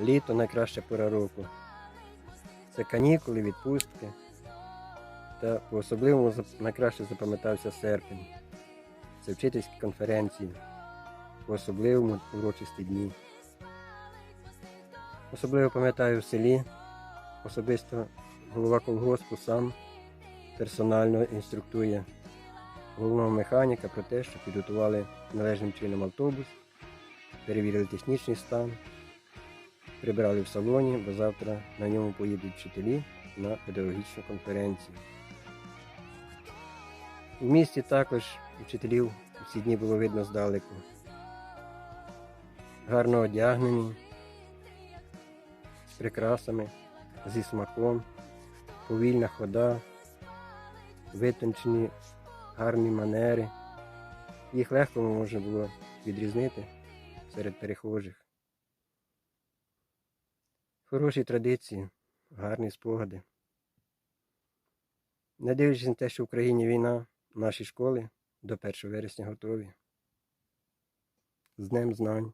Літо найкраща пора року. Це канікули, відпустки. Та по-особливому найкраще запам'ятався серпень. Це вчительські конференції, по-особливому урочисті дні. Особливо пам'ятаю в селі, особисто голова колгоспу сам персонально інструктує головного механіка про те, що підготували належним чином автобус, перевірили технічний стан, прибрали в салоні, бо завтра на ньому поїдуть вчителі на педагогічну конференцію. У місті також вчителів у ці дні було видно здалеку. Гарно одягнені, з прикрасами, зі смаком, повільна хода, витончені гарні манери. Їх легко можна було відрізнити серед перехожих. Хороші традиції, гарні спогади. Не дивлячись на те, що в Україні війна, наші школи до 1 вересня готові. З Днем знань.